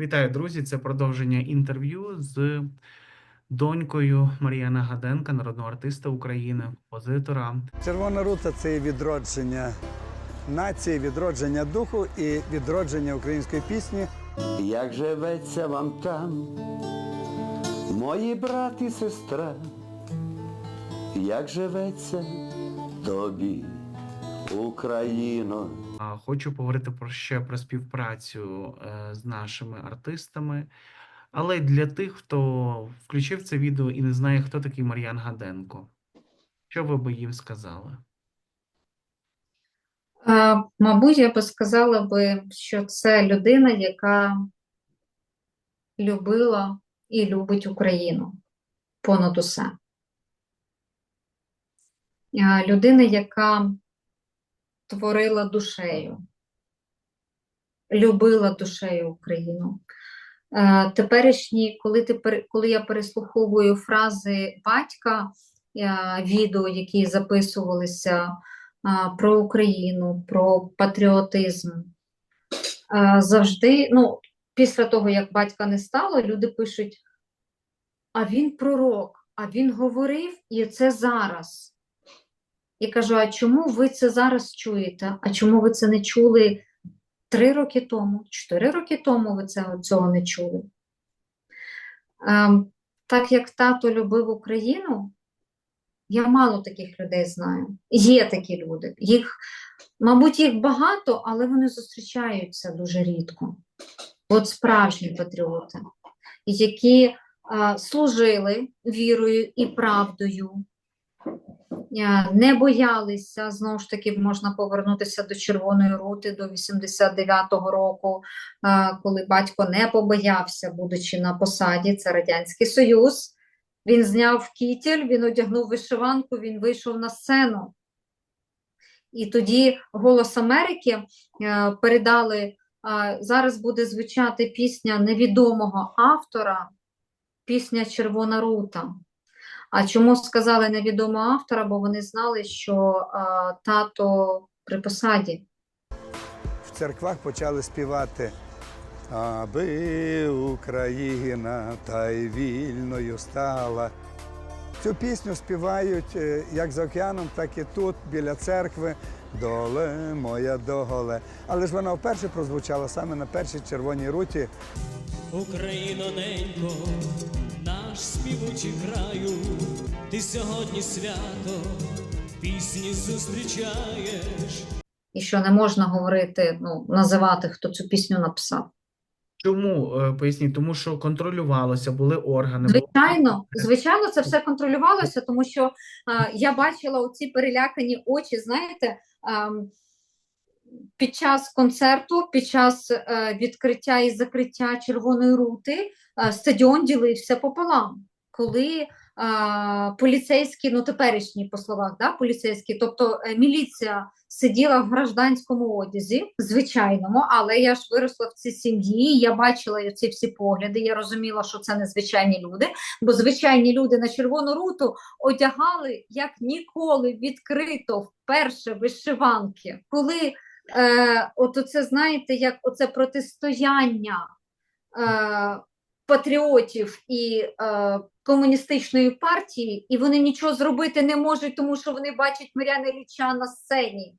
Вітаю, друзі! Це продовження інтерв'ю з донькою Мар'яна Гаденка, народного артиста України, композитора. Червона рута це відродження нації, відродження духу і відродження української пісні. Як живеться вам там, мої брат і сестра, як живеться тобі, Україно? А Хочу поговорити про ще про співпрацю е, з нашими артистами. Але для тих, хто включив це відео і не знає, хто такий Мар'ян Гаденко, що ви би їм сказали? Е, Мабуть, я би сказала би, що це людина, яка любила і любить Україну понад усе. Е, Людина, яка творила душею, любила душею Україну. Е, Теперішні, коли ти, коли я переслуховую фрази батька, е, відео, які записувалися про Україну, про патріотизм. Завжди, ну, після того, як батька не стало, люди пишуть: а він пророк, а він говорив, і це зараз. Я кажу: а чому ви це зараз чуєте? А чому ви це не чули три роки тому, чотири роки тому ви це, цього не чули? Ем, так як тато любив Україну, я мало таких людей знаю. Є такі люди. Їх, мабуть, їх багато, але вони зустрічаються дуже рідко. От справжні патріоти, які а, служили вірою і правдою, не боялися, знову ж таки, можна повернутися до Червоної рути до 89-го року, коли батько не побоявся, будучи на посаді, це Радянський Союз. Він зняв кітель, він одягнув вишиванку, він вийшов на сцену. І тоді Голос Америки е, передали, е, зараз буде звучати пісня невідомого автора, пісня Червона рута. А чому сказали невідомого автора? Бо вони знали, що е, тато при посаді. В церквах почали співати. Аби Україна та й вільною стала. Цю пісню співають е, як за океаном, так і тут, біля церкви. Доле моя доголе. Але ж вона вперше прозвучала саме на першій червоній руті. Україно ненько, наш співучий краю, ти сьогодні свято, пісні зустрічаєш. І що не можна говорити, ну, називати, хто цю пісню написав. Чому Е, поясніть? Тому що контролювалося, були органи. Звичайно, звичайно, це все контролювалося, тому що а, я бачила оці перелякані очі, знаєте, ам, під час концерту, під час е, відкриття і закриття Червоної рути, стадіон ділився пополам. Коли а, поліцейські, ну теперішні по словах, да, поліцейські, тобто е, міліція сиділа в гражданському одязі, звичайному, але я ж виросла в цій сім'ї, я бачила ці всі погляди, я розуміла, що це не звичайні люди, бо звичайні люди на червону руту одягали як ніколи відкрито вперше вишиванки. Коли е, от оце, знаєте, як оце протистояння е, патріотів і е, комуністичної партії, і вони нічого зробити не можуть, тому що вони бачать Мар'яна Ілліча на сцені.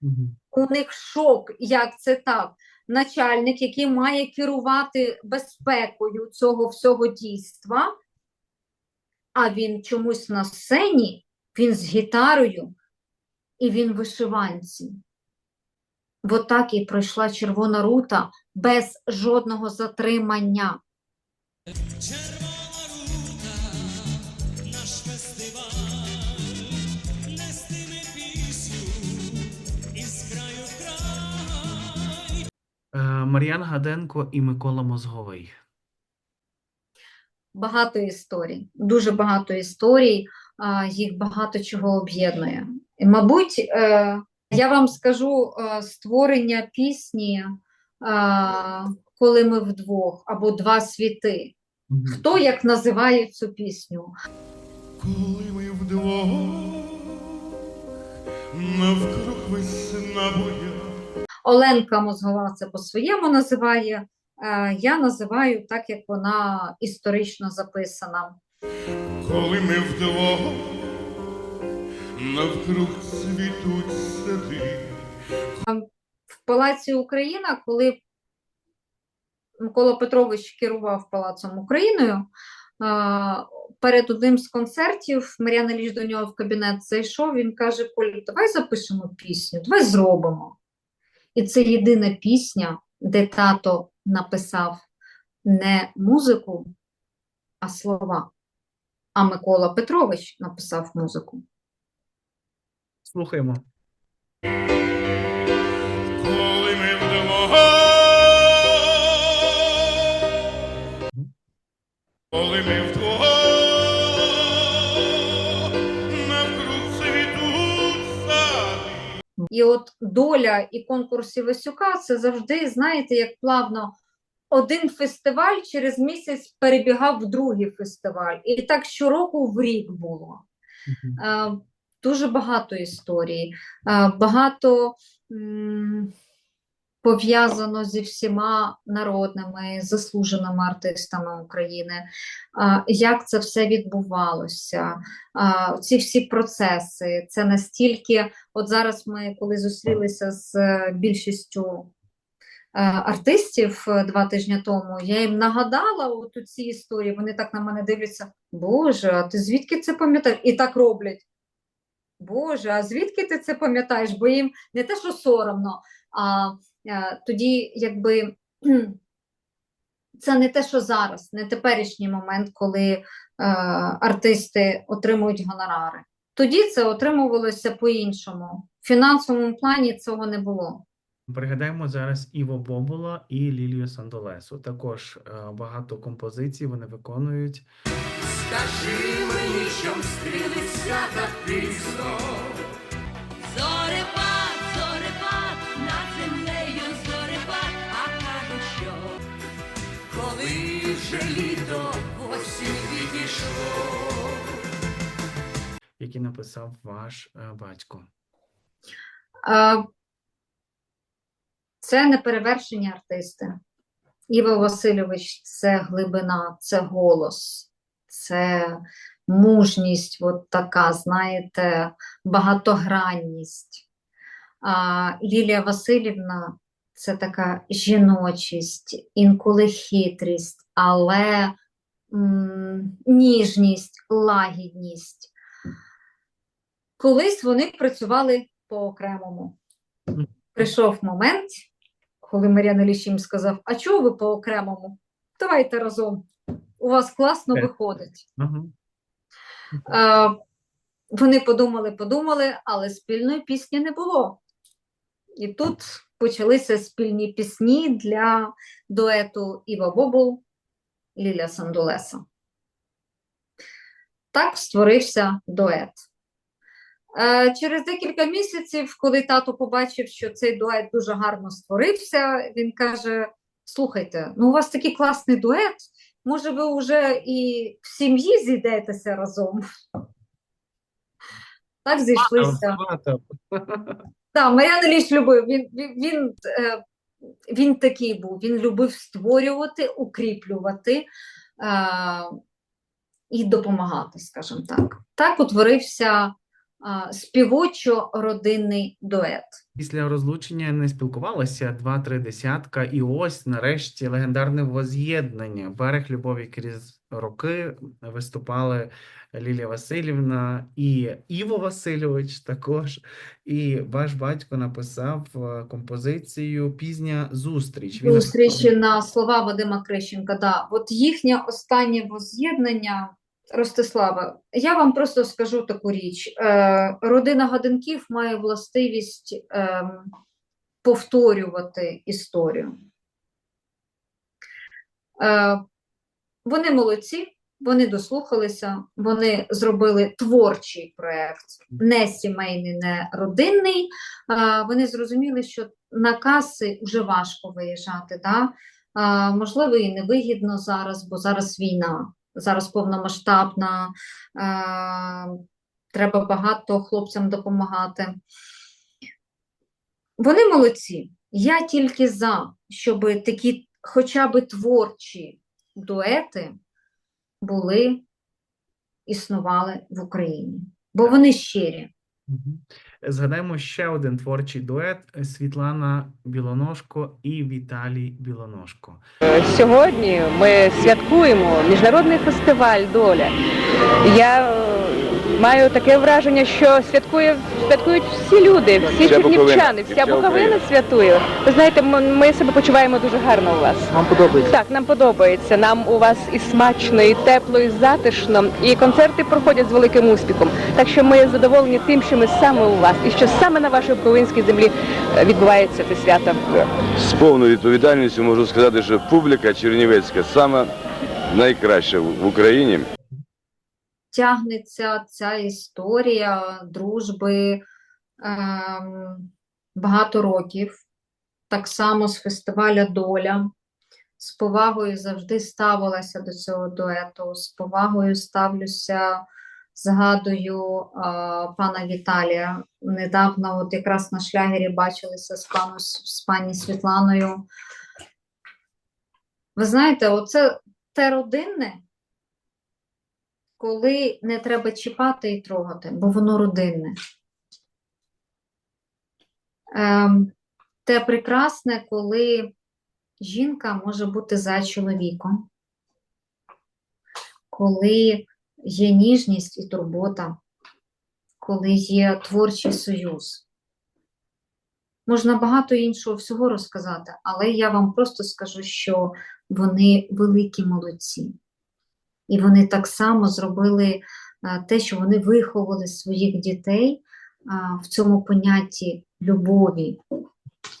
Мгм. У них шок, як це так. Начальник, який має керувати безпекою цього всього дійства, а він чомусь на сцені, він з гітарою і він вишиванці. Бо так і пройшла червона рута без жодного затримання. Червона рута, наш фестиваль, нестиме пісню із краю в край. Е, Мар'ян Гаденко і Микола Мозговий. Багато історій, дуже багато історій, їх багато чого об'єднує. І, мабуть, е, я вам скажу е, створення пісні, коли ми вдвох, або два світи. Хто як називає цю пісню? Коли ми вдвох навкруг весна буя, Оленка Мозгова це по-своєму називає, е, я називаю так, як вона історично записана. коли ми вдвох навкруг цвітуть сади. В Палаці Україна, коли Микола Петрович керував Палацом Україною, перед одним з концертів Мар'яна Ліж до нього в кабінет зайшов, він каже: Коль, давай запишемо пісню, давай зробимо. І це єдина пісня, де тато написав не музику, а слова. А Микола Петрович написав музику. Слухаємо. Коли ми вдвох, навкруг сади. І от доля і конкурс Івасюка це завжди, знаєте, як плавно один фестиваль через місяць перебігав в другий фестиваль. І так щороку в рік було. Е, Дуже багато історій, е, багато м, пов'язано зі всіма народними заслуженими артистами України. Як це все відбувалося? Ці всі процеси, це настільки. От зараз ми, коли зустрілися з е, більшістю е, артистів е, два тижні тому, я їм нагадала от у ці історії. Вони так на мене дивляться: Боже, а ти звідки це пам'ятаєш? І так роблять. Боже, а звідки ти це пам'ятаєш? Бо їм не те, що соромно, а тоді, якби це не те, що зараз, не теперішній момент, коли е, артисти отримують гонорари. Тоді це отримувалося по-іншому. В фінансовому плані цього не було. Пригадаємо зараз Іво Бобола і Лілію Сандолесу. Також е, багато композицій вони виконують. Скажи мені, що встрілися так пізно. Вже літо осінь відійшло. які написав ваш е, батько. Це неперевершені артисти. Іво Васильович це глибина, це голос, це мужність, от така, знаєте, багатогранність. Лілія Васильівна це така жіночість, інколи хитрість, але м, ніжність, лагідність. Колись вони працювали по-окремому. Прийшов момент, коли Мар'яна Ліщ їм сказав: А чого ви по-окремому? Давайте разом. У вас класно Так. виходить. Ага. Е, вони подумали, подумали, але спільної пісні не було. І тут почалися спільні пісні для дуету Іва Бобул, Ліля Сандулеса. Так створився дует. Е, Через декілька місяців, коли тато побачив, що цей дует дуже гарно створився, він каже: Слухайте, ну у вас такий класний дует, може, ви вже і в сім'ї зійдетеся разом. Так зійшлися. Так, Мар'ян Ліч любив. Він, він, він, е, він такий був. Він любив створювати, укріплювати е, і допомагати, скажімо так. Так утворився співочо-родинний дует. Після розлучення не спілкувалися два-три десятка, і ось нарешті легендарне воз'єднання. Берег любові крізь роки виступали Лілія Васильівна і Іво Васильович також. І ваш батько написав е, композицію Пізня зустріч. Він Зустрічі на слова Вадима Крищенка. Да. От їхнє останнє воз'єднання, Ростислава, я вам просто скажу таку річ. Е, родина Гаденків має властивість ем, повторювати історію. Е, вони молодці, вони дослухалися, вони зробили творчий проєкт, не сімейний, не родинний. Е, вони зрозуміли, що на каси вже важко виїжджати. Да? Можливо, і невигідно зараз, бо зараз війна, зараз повномасштабна, е, треба багато хлопцям допомагати. Вони молодці. Я тільки за, щоб такі хоча б творчі дуети були, існували в Україні, бо вони щирі. Згадаємо ще один творчий дует Світлана Білоножко і Віталій Білоножко. Сьогодні ми святкуємо міжнародний фестиваль Доля. Я е, маю таке враження, що святкує, святкують всі люди, всі Вся чернівчани, вся Буковина святкує. Ви знаєте, ми, ми себе почуваємо дуже гарно у вас. Вам подобається? Так, нам подобається. Нам у вас і смачно, і тепло, і затишно. І концерти проходять з великим успіхом. Так що ми задоволені тим, що ми саме у вас, і що саме на вашій українській землі е, відбувається це свято. З повною відповідальністю можу сказати, що публіка чернівецька сама найкраща в Україні. Тягнеться ця історія дружби ем, багато років. Так само з фестиваля Доля. З повагою завжди ставилася до цього дуету, з повагою ставлюся, згадую а, пана Віталія. Недавно, от якраз на шлягері бачилися з, пану, з пані Світланою. Ви знаєте, оце те родинне, коли не треба чіпати і трогати, бо воно родинне. Ем, те прекрасне, коли жінка може бути за чоловіком, коли є ніжність і турбота, коли є творчий союз. Можна багато іншого всього розказати, але я вам просто скажу, що вони великі молодці. І вони так само зробили те, що вони виховували своїх дітей в цьому понятті любові.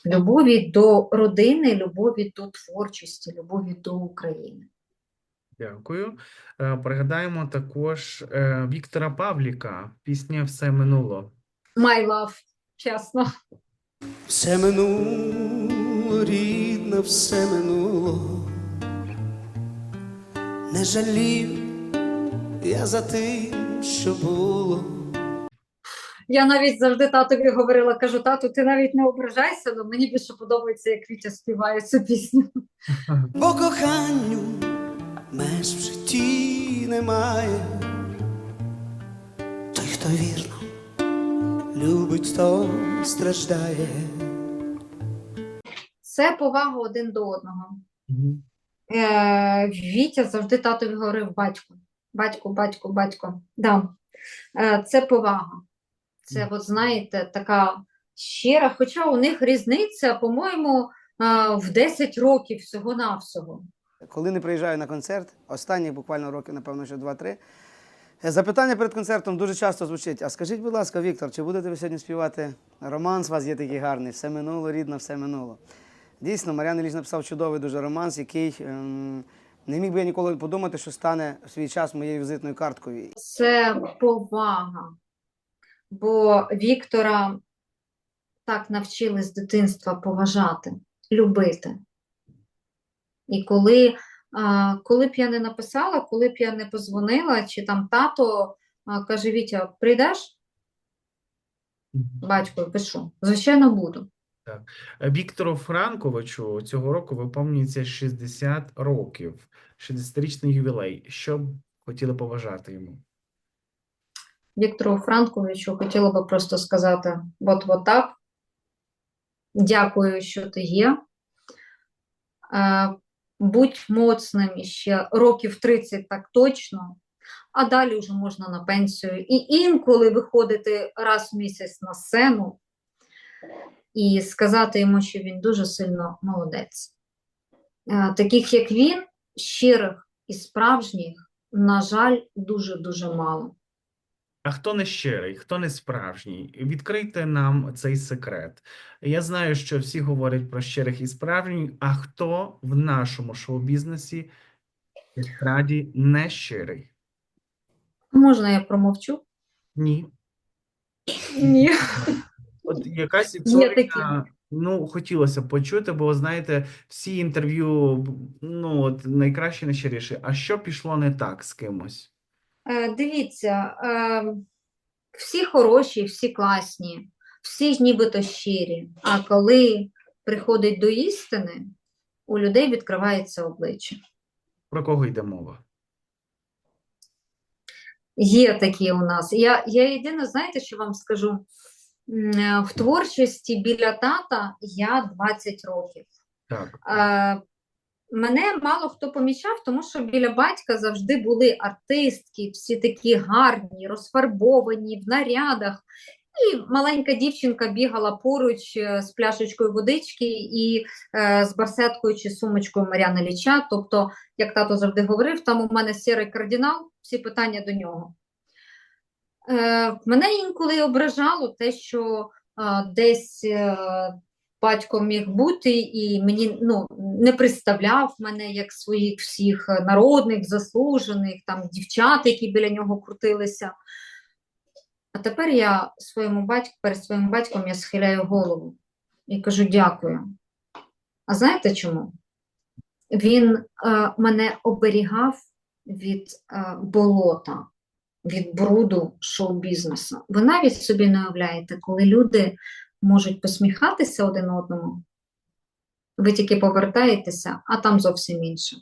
Любові до родини, любові до творчості, любові до України. Дякую. Е, Пригадаємо також е, Віктора Павліка, пісня Все минуло. My love, чесно. Все минуло, рідна, все минуло. Не жалів я за тим, що було. Я навіть завжди татові говорила, кажу, тату, ти навіть не ображайся, але мені більше подобається, як Вітя співає цю пісню. Бо коханню меж в житті немає. Той, хто вірно любить, той страждає. Це повага один до одного. Е, Вітя завжди татові говорив батько. Батько, батько, батько. Да. Е, це повага. Це, от знаєте, така щира, хоча у них різниця, по-моєму, е, в 10 років всього-навсього. Коли не приїжджаю на концерт, останні буквально роки, напевно, ще 2-3, е, запитання перед концертом дуже часто звучить: а скажіть, будь ласка, Віктор, чи будете ви сьогодні співати романс? У вас є такий гарний, все минуло, рідно, все минуло. Дійсно, Мар'ян Ілліч написав чудовий дуже романс, який ем, не міг би я ніколи подумати, що стане в свій час моєю візитною карткою. Це повага. Бо Віктора так навчили з дитинства поважати, любити. І коли, а, коли б я не написала, коли б я не позвонила, чи там тато а, каже: Вітя, прийдеш? Батько, пишу. Звичайно, буду. Віктору Франковичу цього року виповнюється 60 років, 60-річний ювілей. Що б хотіли побажати йому? Віктору Франковичу хотіла би просто сказати: от от так. Дякую, що ти є. Е, Будь моцним іще років 30 так точно, а далі вже можна на пенсію. І інколи виходити раз в місяць на сцену і сказати йому, що він дуже сильно молодець. Е, Таких, як він, щирих і справжніх, на жаль, дуже-дуже мало. А хто не щирий, хто не справжній? Відкрийте нам цей секрет. Я знаю, що всі говорять про щирих і справжніх, а хто в нашому шоу-бізнесі справді не щирий? Можна я промовчу? Ні. Ні. От якась історія, ну, хотілося б почути, бо, знаєте, всі інтерв'ю, ну, от найкраще, найщиріше. А що пішло не так з кимось? Е, Дивіться, е, всі хороші, всі класні, всі ж нібито щирі. А коли приходить до істини, у людей відкривається обличчя. Про кого йде мова? Є такі у нас. Я, я єдине, знаєте, що вам скажу? Е, В творчості біля тата я 20 років. Так. Е, Мене мало хто помічав, тому що біля батька завжди були артистки, всі такі гарні, розфарбовані в нарядах. І маленька дівчинка бігала поруч е, з пляшечкою водички і е, з барсеткою чи сумочкою Мар'яни Ліча. Тобто, як тато завжди говорив, там у мене сірий кардинал, всі питання до нього. Е, мене інколи ображало те, що е, десь е, батько міг бути і мені ну, не представляв мене як своїх всіх народних, заслужених, там дівчат, які біля нього крутилися. А тепер я своєму батьку, перед своїм батьком я схиляю голову і кажу дякую. А знаєте чому? Він е, мене оберігав від е, болота, від бруду шоу-бізнесу. Ви навіть собі не уявляєте, коли люди можуть посміхатися один одному, ви тільки повертаєтеся, а там зовсім інше.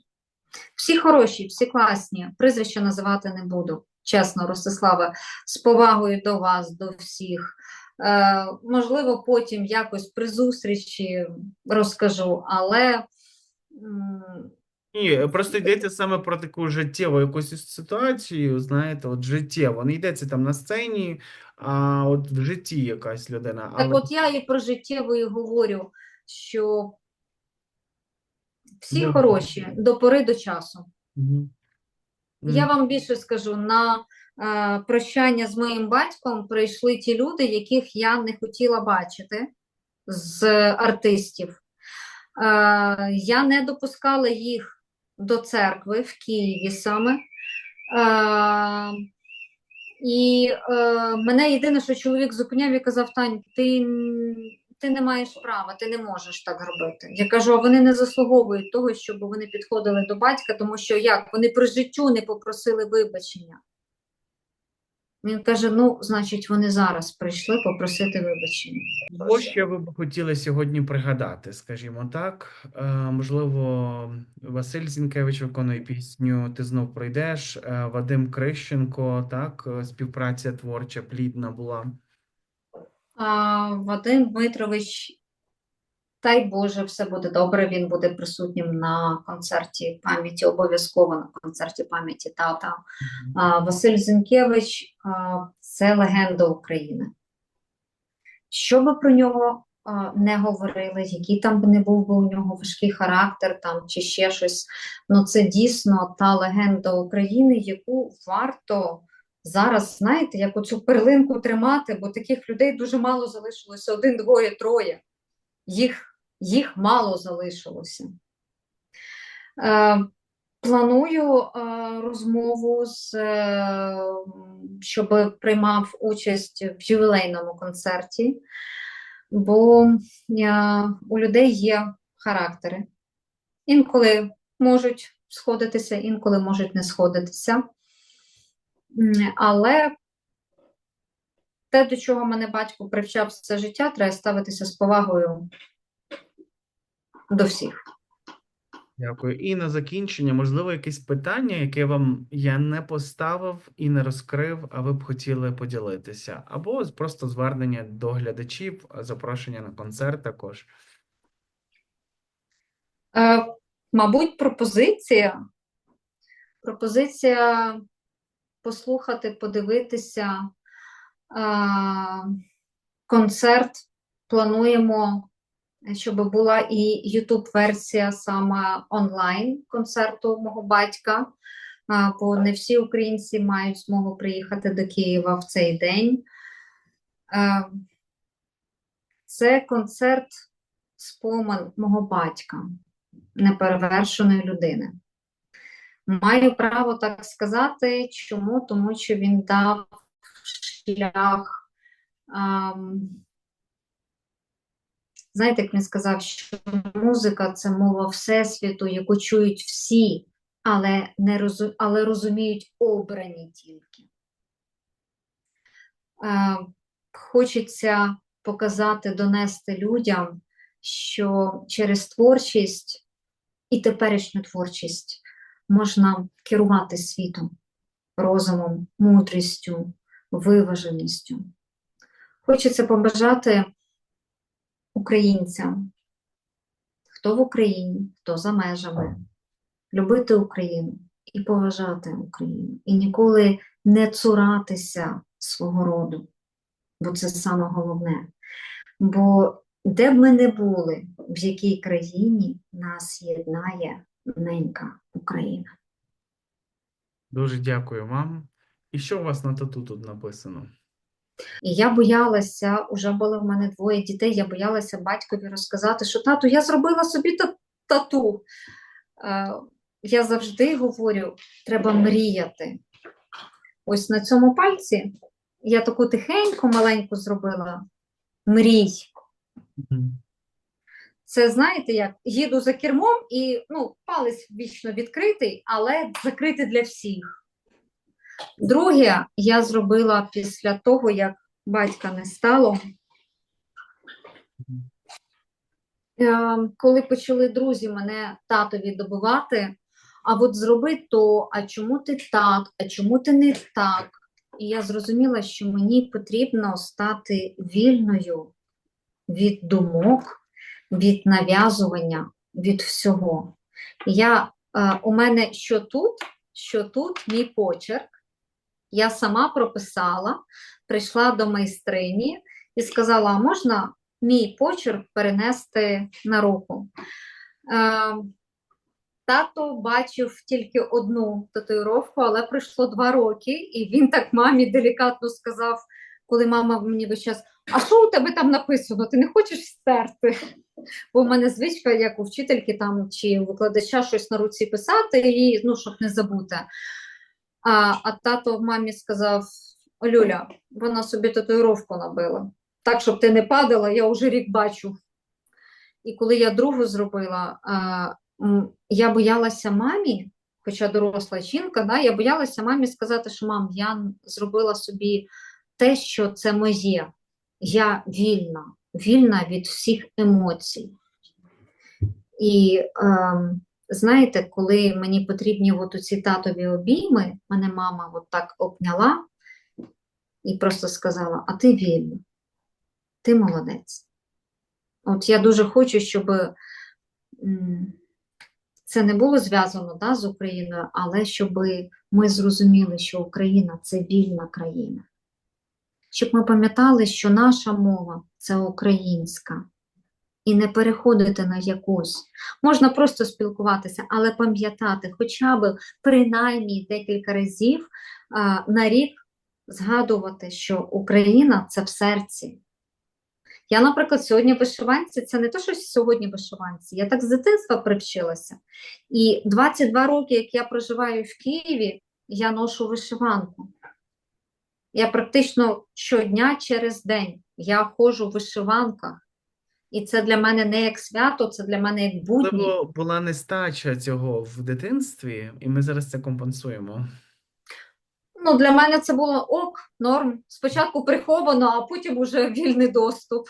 Всі хороші, всі класні, прізвища називати не буду. Чесно, Ростиславе, з повагою до вас, до всіх. Е, можливо, потім якось при зустрічі розкажу, але Ні, просто йдеться саме про таку життєву якусь ситуацію, знаєте, от життєво. Не йдеться там на сцені, а от в житті якась людина. так Але от я і про життєве і говорю, що всі Добре. хороші до пори до часу. Мгм. Я вам більше скажу, на е, прощання з моїм батьком прийшли ті люди, яких я не хотіла бачити з артистів. Е, я не допускала їх до церкви в Києві саме. Е, і е, мене єдине, що чоловік зупиняв і казав: Тань, ти, ти не маєш права, ти не можеш так робити. Я кажу, а вони не заслуговують того, щоб вони підходили до батька, тому що як? Вони при життю не попросили вибачення. Він каже: ну, значить, вони зараз прийшли попросити вибачення. Що ви б хотіли сьогодні пригадати, скажімо так? Е, можливо, Василь Зінкевич виконує пісню Ти знов прийдеш, е, Вадим Крищенко, так, е, співпраця творча, плідна була. А, Вадим Дмитрович, дай Боже, все буде добре. Він буде присутнім на концерті пам'яті, обов'язково на концерті пам'яті тата. А, Василь Зінкевич це легенда України. Що би про нього а, не говорили, який там би не був би у нього важкий характер там, чи ще щось, ну це дійсно та легенда України, яку варто зараз, знаєте, як оцю перлинку тримати, бо таких людей дуже мало залишилося, один, двоє, троє. Їх, їх мало залишилося. Е, Планую е, розмову з е, щоб приймав участь в ювілейному концерті, бо у людей є характери. Інколи можуть сходитися, інколи можуть не сходитися. Але те, до чого мене батько привчав все життя, треба ставитися з повагою до всіх. Дякую. І на закінчення, можливо, якесь питання, яке вам я не поставив і не розкрив, а ви б хотіли поділитися, або просто звернення до глядачів, запрошення на концерт також. Е, мабуть, пропозиція. Пропозиція послухати, подивитися. Е, концерт плануємо, щоб була і YouTube-версія саме онлайн концерту мого батька, бо не всі українці мають змогу приїхати до Києва в цей день. Е, це концерт спомин мого батька неперевершеної людини. Маю право так сказати. Чому? Тому що він дав шлях. ам, знаєте, як він сказав, що музика це мова Всесвіту, яку чують всі, але, не розу, але розуміють обрані тільки. Е, хочеться показати, донести людям, що через творчість і теперішню творчість можна керувати світом, розумом, мудрістю, виваженістю. Хочеться побажати українцям, хто в Україні, хто за межами, любити Україну і поважати Україну, і ніколи не цуратися свого роду, бо це саме головне. Бо де б ми не були, в якій країні нас єднає ненька Україна. Дуже дякую вам. І що у вас на тату тут написано? І я боялася, уже було в мене двоє дітей, я боялася батькові розказати, що тату, я зробила собі тату. Е, я завжди говорю, треба мріяти. Ось на цьому пальці я таку тихеньку маленьку зробила мрій. Це знаєте, як їду за кермом і ну, палець вічно відкритий, але закритий для всіх. Друге, я зробила після того, як батька не стало. Е, Коли почали друзі мене татові добивати, а от зроби то, а чому ти так, а чому ти не так? І я зрозуміла, що мені потрібно стати вільною від думок, від нав'язування, від всього. Я, е, у мене що тут, що тут мій почерк. Я сама прописала, прийшла до майстрині і сказала: а можна мій почерк перенести на руку? Е, Тато бачив тільки одну татуїровку, але пройшло два роки, і він так мамі делікатно сказав, коли мама мені весь час: А що у тебе там написано? Ти не хочеш стерти? Бо в мене звичка, як у вчительки там чи викладача щось на руці писати, і ну, щоб не забути. А, а тато мамі сказав: Люля, вона собі татуїровку набила. Так, щоб ти не падала, я вже рік бачу. І коли я другу зробила, а, я боялася мамі, хоча доросла жінка, да, я боялася мамі сказати, що мам, я зробила собі те, що це моє. Я вільна, вільна від всіх емоцій. І ем, знаєте, коли мені потрібні от ці татові обійми, мене мама от так обняла і просто сказала: А ти вільна, ти молодець. От я дуже хочу, щоб це не було зв'язано да, з Україною, але щоб ми зрозуміли, що Україна це вільна країна. Щоб ми пам'ятали, що наша мова це українська, і не переходити на якусь. Можна просто спілкуватися, але пам'ятати, хоча б принаймні декілька разів а, на рік згадувати, що Україна це в серці. Я, наприклад, сьогодні вишиванці, це не те, що сьогодні вишиванці, я так з дитинства привчилася. І 22 роки, як я проживаю в Києві, я ношу вишиванку. Я практично щодня через день я ходжу в вишиванках. І це для мене не як свято, це для мене як будні. Можливо, була нестача цього в дитинстві, і ми зараз це компенсуємо. Ну, для мене це було ок, норм. Спочатку приховано, а потім уже вільний доступ.